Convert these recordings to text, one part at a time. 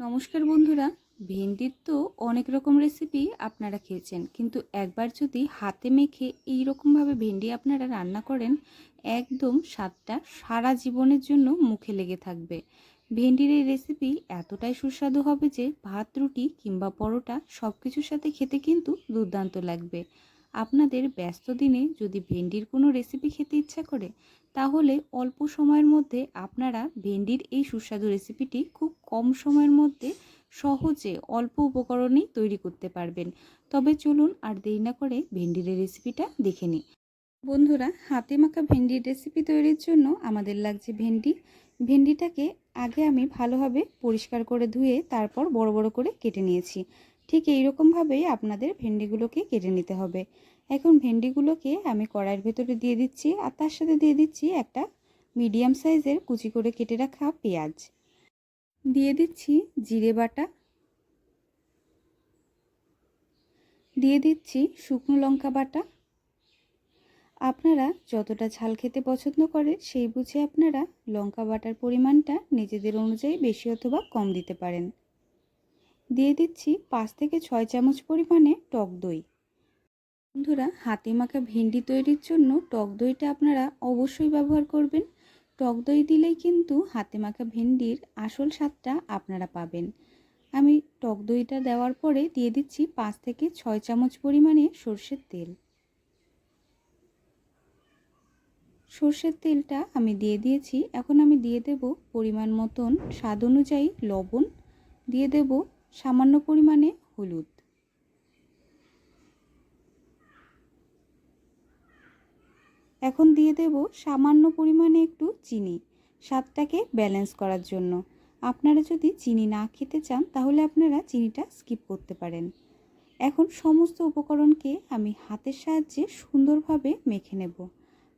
নমস্কার বন্ধুরা, ভেন্ডির তো অনেক রকম রেসিপি আপনারা খেয়েছেন, কিন্তু একবার যদি হাতে মেখে এই রকমভাবে ভেন্ডি আপনারা রান্না করেন, একদম স্বাদটা সারা জীবনের জন্য মুখে লেগে থাকবে। ভেন্ডির এই রেসিপি এতটাই সুস্বাদু হবে যে ভাত, রুটি কিংবা পরোটা সব কিছুর সাথে খেতে কিন্তু দুর্দান্ত লাগবে। আপনাদের ব্যস্ত দিনে যদি ভেন্ডির কোনো রেসিপি খেতে ইচ্ছা করে, তাহলে অল্প সময়ের মধ্যে আপনারা ভেন্ডির এই সুস্বাদু রেসিপিটি খুব কম সময়ের মধ্যে সহজে অল্প উপকরণেই তৈরি করতে পারবেন। তবে চলুন আর দেরি না করে ভেন্ডির রেসিপিটা দেখে নিই। বন্ধুরা, হাতে মাখা ভেন্ডির রেসিপি তৈরির জন্য আমাদের লাগছে ভেন্ডি। ভেন্ডিটাকে আগে আমি ভালোভাবে পরিষ্কার করে ধুয়ে তারপর বড় বড় করে কেটে নিয়েছি। ঠিক এই রকমভাবেই আপনাদের ভেন্ডিগুলোকে কেটে নিতে হবে। এখন ভেন্ডিগুলোকে আমি কড়াইয়ের ভেতরে দিয়ে দিচ্ছি আর তার সাথে দিয়ে দিচ্ছি একটা মিডিয়াম সাইজের কুচি করে কেটে রাখা পেঁয়াজ। দিয়ে দিচ্ছি জিরে বাটা। দিয়ে দিচ্ছি শুকনো লঙ্কা বাটা। আপনারা যতটা ঝাল খেতে পছন্দ করেন সেই বুঝে আপনারা লঙ্কা বাটার পরিমাণটা নিজেদের অনুযায়ী বেশি অথবা কম দিতে পারেন। দিয়ে দিচ্ছি পাঁচ থেকে ছয় চামচ পরিমাণে টক দই। বন্ধুরা, হাতে মাখা ভেন্ডি তৈরির জন্য টক দইটা আপনারা অবশ্যই ব্যবহার করবেন। টক দই দিলেই কিন্তু হাতে মাখা ভেন্ডির আসল স্বাদটা আপনারা পাবেন। আমি টক দইটা দেওয়ার পরে দিয়ে দিচ্ছি পাঁচ থেকে ছয় চামচ পরিমাণে সর্ষের তেল। সর্ষের তেলটা আমি দিয়ে দিয়েছি। এখন আমি দিয়ে দেব পরিমাণ মতন স্বাদ অনুযায়ী লবণ। দিয়ে দেব সামান্য পরিমাণে হলুদ। এখন দিয়ে দেব সামান্য পরিমাণে একটু চিনি, স্বাদটাকে ব্যালেন্স করার জন্য। আপনারা যদি চিনি না খেতে চান, তাহলে আপনারা চিনিটা স্কিপ করতে পারেন। এখন সমস্ত উপকরণকে আমি হাতের সাহায্যে সুন্দরভাবে মেখে নেব।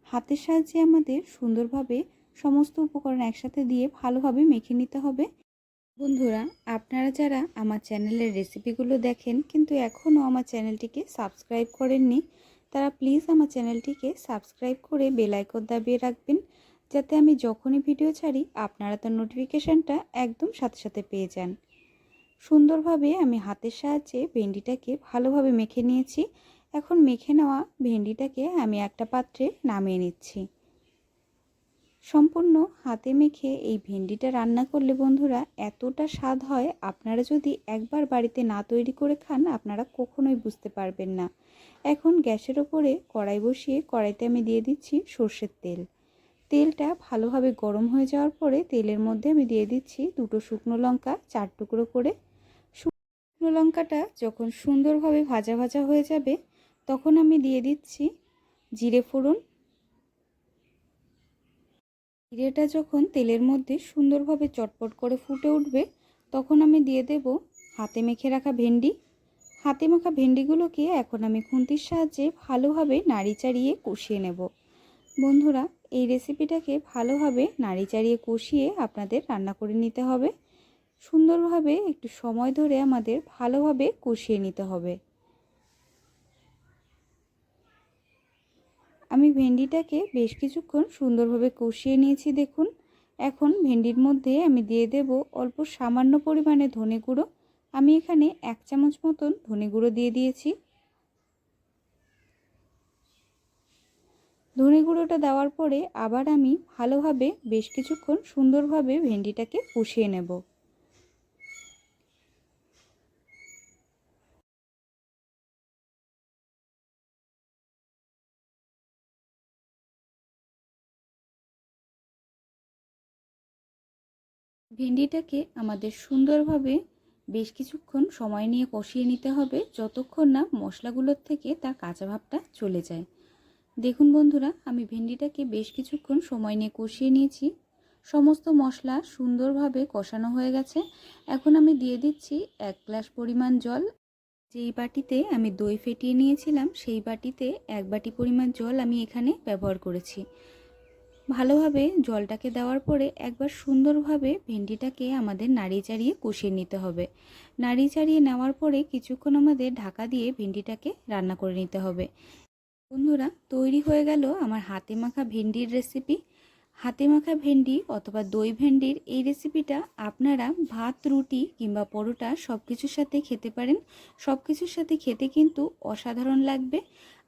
হাতের সাহায্যে আমাদের সুন্দরভাবে সমস্ত উপকরণ একসাথে দিয়ে ভালোভাবে মেখে নিতে হবে। বন্ধুরা, আপনারা যারা আমার চ্যানেলের রেসিপিগুলো দেখেন কিন্তু এখনও আমার চ্যানেলটিকে সাবস্ক্রাইব করেননি, তারা প্লিজ আমার চ্যানেলটিকে সাবস্ক্রাইব করে বেল আইকন দাবিয়ে রাখবেন, যাতে আমি যখনই ভিডিও ছাড়ি, আপনারা তার নোটিফিকেশানটা একদম সাথে সাথে পেয়ে যান। সুন্দরভাবে আমি হাতের সাহায্যে ভেন্ডিটাকে ভালোভাবে মেখে নিয়েছি, এখন মেখে নেওয়া ভেন্ডিটাকে আমি একটা পাত্রে নামিয়ে নিচ্ছি। সম্পূর্ণ হাতে মেখে এই ভেন্ডিটা রান্না করলে বন্ধুরা এতটা স্বাদ হয়, আপনারা যদি একবার বাড়িতে না তৈরি করে খান, আপনারা কখনোই বুঝতে পারবেন না। এখন গ্যাসের ওপরে কড়াই বসিয়ে কড়াইতে আমি দিয়ে দিচ্ছি সর্ষের তেল। তেলটা ভালোভাবে গরম হয়ে যাওয়ার পরে তেলের মধ্যে আমি দিয়ে দিচ্ছি দুটো শুকনো লঙ্কা, চার টুকরো করে। শুকনো লঙ্কাটা যখন সুন্দরভাবে ভাজা ভাজা হয়ে যাবে, তখন আমি দিয়ে দিচ্ছি জিরে ফোড়ন জিরেটা যখন তেলের মধ্যে সুন্দরভাবে চটপট করে ফুটে উঠবে, তখন আমি দিয়ে দেব হাতে মেখে রাখা ভেন্ডি। হাতে মাখা ভেন্ডিগুলোকে এখন আমি খুন্তির সাহায্যে ভালোভাবে নাড়ি চাড়িয়ে কষিয়ে নেব। বন্ধুরা, এই রেসিপিটাকে ভালোভাবে নাড়ি চাড়িয়ে কষিয়ে আপনাদের রান্না করে নিতে হবে। সুন্দরভাবে একটু সময় ধরে আমাদের ভালোভাবে কষিয়ে নিতে হবে। আমি ভেন্ডিটাকে বেশ কিছুক্ষণ সুন্দরভাবে কষিয়ে নিয়েছি, দেখুন। এখন ভেন্ডির মধ্যে আমি দিয়ে দেব অল্প সামান্য পরিমাণে ধনে গুঁড়ো। আমি এখানে এক চামচ মতন ধনে গুঁড়ো দিয়ে দিয়েছি। ধনে গুঁড়োটা দেওয়ার পরে আবার আমি ভালোভাবে বেশ কিছুক্ষণ সুন্দরভাবে ভেন্ডিটাকে কষিয়ে নেব। ভেন্ডিটাকে আমাদের সুন্দরভাবে বেশ কিছুক্ষণ সময় নিয়ে কষিয়ে নিতে হবে যতক্ষণ না মশলাগুলোর থেকে তার কাঁচা ভাবটা চলে যায়। দেখুন বন্ধুরা, আমি ভেন্ডিটাকে বেশ কিছুক্ষণ সময় নিয়ে কষিয়ে নিয়েছি। সমস্ত মশলা সুন্দরভাবে কষানো হয়ে গেছে। এখন আমি দিয়ে দিচ্ছি এক গ্লাস পরিমাণ জল। যেই বাটিতে আমি দই ফেটিয়ে নিয়েছিলাম, সেই বাটিতে এক বাটি পরিমাণ জল আমি এখানে ব্যবহার করেছি। ভালোভাবে জলটাকে দেওয়ার পরে একবার সুন্দরভাবে ভেন্ডিটাকে আমাদের নাড়িয়ে চাড়িয়ে কষিয়ে নিতে হবে। নাড়ি চাড়িয়ে নেওয়ার পরে কিছুক্ষণ আমাদের ঢাকা দিয়ে ভেন্ডিটাকে রান্না করে নিতে হবে। বন্ধুরা, তৈরি হয়ে গেল আমার হাতে মাখা ভেন্ডির রেসিপি হাতে মাখা ভেন্ডি অথবা দই ভেন্ডির এই রেসিপিটা আপনারা ভাত, রুটি কিংবা পরোটা সব কিছুর সাথে খেতে পারেন। সব কিছুর সাথে খেতে কিন্তু অসাধারণ লাগবে।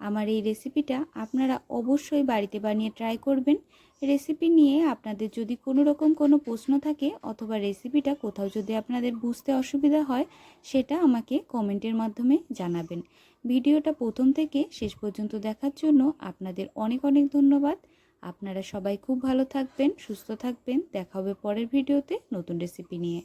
আমার এই রেসিপিটা আপনারা অবশ্যই বাড়িতে বানিয়ে ট্রাই করবেন। রেসিপি নিয়ে আপনাদের যদি কোনো রকম কোনো প্রশ্ন থাকে অথবা রেসিপিটা কোথাও যদি আপনাদের বুঝতে অসুবিধা হয়, সেটা আমাকে কমেন্টের মাধ্যমে জানাবেন। ভিডিওটা প্রথম থেকে শেষ পর্যন্ত দেখার জন্য আপনাদের অনেক অনেক ধন্যবাদ। আপনারা সবাই খুব ভালো থাকবেন সুস্থ থাকবেন। দেখা হবে পরের ভিডিওতে নতুন রেসিপি নিয়ে।